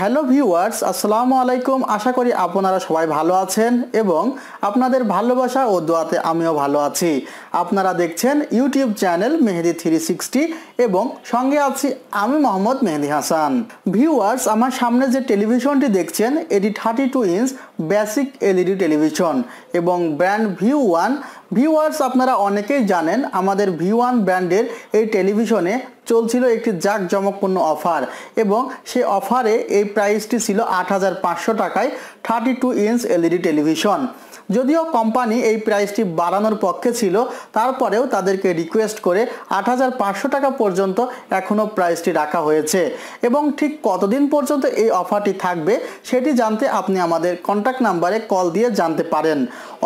Hello viewers, আসসালামু আলাইকুম। আশা করি আপনারা সবাই ভালো আছেন এবং আপনাদের ভালোবাসা ও দোয়াতে আমিও ভালো আছি। আপনারা দেখছেন YouTube channel Mehedi three sixty এবং সঙ্গে আছি আমি মোহাম্মদ মেহেদি হাসান। ভিউয়ার্স, আমার সামনে যে টেলিভিশনটি দেখছেন, এটি thirty two inch basic LED television এবং ব্র্যান্ড ভিউ ওয়ান ভিউয়ার্স, আপনারা অনেকেই জানেন আমাদের ভি ওয়ান ব্র্যান্ডের এই টেলিভিশনে চলছিল একটি জাঁকজমকপূর্ণ অফার এবং সে অফারে এই প্রাইসটি ছিল আট হাজার পাঁচশো টাকায় thirty two inch LED television. যদিও কোম্পানি এই প্রাইসটি বাড়ানোর পক্ষে ছিল, তারপরেও তাদেরকে রিকোয়েস্ট করে আট হাজার পাঁচশো টাকা পর্যন্ত এখনও প্রাইসটি রাখা হয়েছে। এবং ঠিক কতদিন পর্যন্ত এই অফারটি থাকবে, সেটি জানতে আপনি আমাদের কন্ট্যাক্ট নাম্বারে কল দিয়ে জানতে পারেন।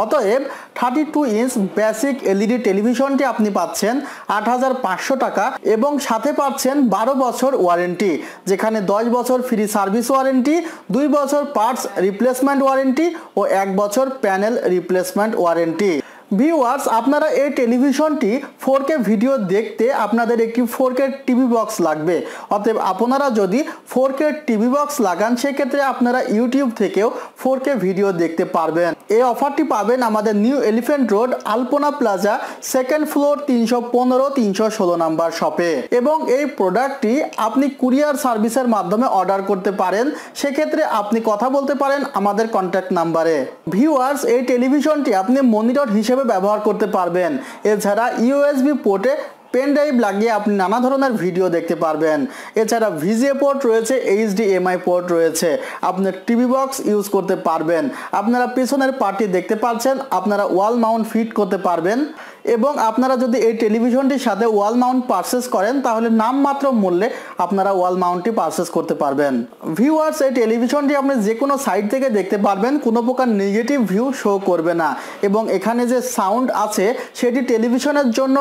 অতএব thirty two inch basic LED টেলিভিশনটি আপনি পাচ্ছেন আট হাজার পাঁচশো টাকা এবং সাথে পাচ্ছেন বারো বছর ওয়ারেন্টি যেখানে দশ বছর ফ্রি সার্ভিস ওয়ারেন্টি দুই বছর পার্টস রিপ্লেসমেন্ট ওয়ারেন্টি ও এক বছর প্যানেল রিপ্লেসমেন্ট ওয়ারেন্টি ভিউয়ার্স আপনারা এই টেলিভিশনটি ফোর ভিডিও দেখতে আপনাদের একটি ফোর টিভি বক্স লাগবে। অতএব আপনারা যদি ফোর টিভি বক্স লাগান, সেক্ষেত্রে আপনারা ইউটিউব থেকেও ফোর ভিডিও দেখতে পারবেন। এই অফারটি পাবেন আমাদের new elephant road Alpana plaza second floor তিনশো পনেরো, তিনশো ষোলো নাম্বার শপে এবং এই প্রোডাক্টটি আপনি কুরিয়ার সার্ভিসের মাধ্যমে অর্ডার করতে পারেন। সেক্ষেত্রে আপনি কথা বলতে পারেন আমাদের কন্ট্যাক্ট নাম্বারে ভিউয়ার্স এই টেলিভিশনটি আপনি মনিটর হিসেবে ব্যবহার করতে পারবেন? এছাড়া ইউএসবি পোর্টে পেন ড্রাইভ লাগিয়ে আপনি নানা ধরনের ভিডিও দেখতে পারবেন। এছাড়া ভিজিএ পোর্ট রয়েছে এইচডিএমআই পোর্ট রয়েছে। আপনার টিভি বক্স ইউজ করতে পারবেন। আপনারা পিছনের পার্টি দেখতে পাচ্ছেন, আপনারা ওয়াল মাউন্ট ফিট করতে পারবেন। এবং আপনারা যদি এই টেলিভিশনটির সাথে ওয়াল মাউন্ট পারচেস করেন, তাহলে নামমাত্র মূল্যে আপনারা ওয়াল মাউন্টটি পারচেস করতে পারবেন। ভিউয়ার্স, এই টেলিভিশনটি আপনি যে কোনো সাইড থেকে দেখতে পারবেন, কোনো প্রকার নেগেটিভ ভিউ শো করবে না। এবং এখানে যে সাউন্ড আছে, সেটি টেলিভিশনের জন্য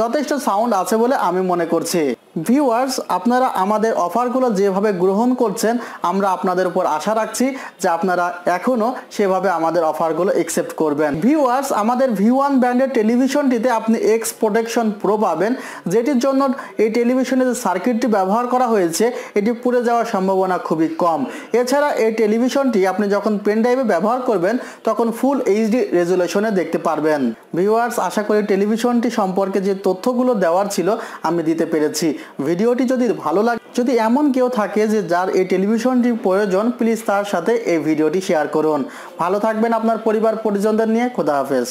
যথেষ্ট সাউন্ড আছে বলে আমি মনে করছি। ভিউয়ার্স আপনারা আমাদের অফারগুলো যেভাবে গ্রহণ করছেন, আমরা আপনাদের উপর আশা রাখছি যে আপনারা এখনও সেভাবে আমাদের অফারগুলো একসেপ্ট করবেন। ভিউয়ার্স আমাদের ভি ওয়ান ব্র্যান্ডের টেলিভিশনটিতে আপনি এক্স প্রোটেকশন প্রো পাবেন, যেটির জন্য এই টেলিভিশনে যে সার্কিটটি ব্যবহার করা হয়েছে, এটি পুড়ে যাওয়ার সম্ভাবনা খুবই কম। এছাড়া এই টেলিভিশনটি আপনি যখন পেন ড্রাইভে ব্যবহার করবেন, তখন ফুল এইচডি রেজুলেশনে দেখতে পারবেন। ভিউয়ার্স আশা করি টেলিভিশনটি সম্পর্কে যে তথ্যগুলো দেওয়ার ছিল, আমি দিতে পেরেছি। ভিডিওটি যদি ভালো লাগে, যদি এমন কেউ থাকে যে যার এই টেলিভিশনটি প্রয়োজন প্লিজ তার সাথে এই ভিডিওটি শেয়ার করুন। ভালো থাকবেন আপনার পরিবার পরিজনদের নিয়ে, খোদা হাফেজ।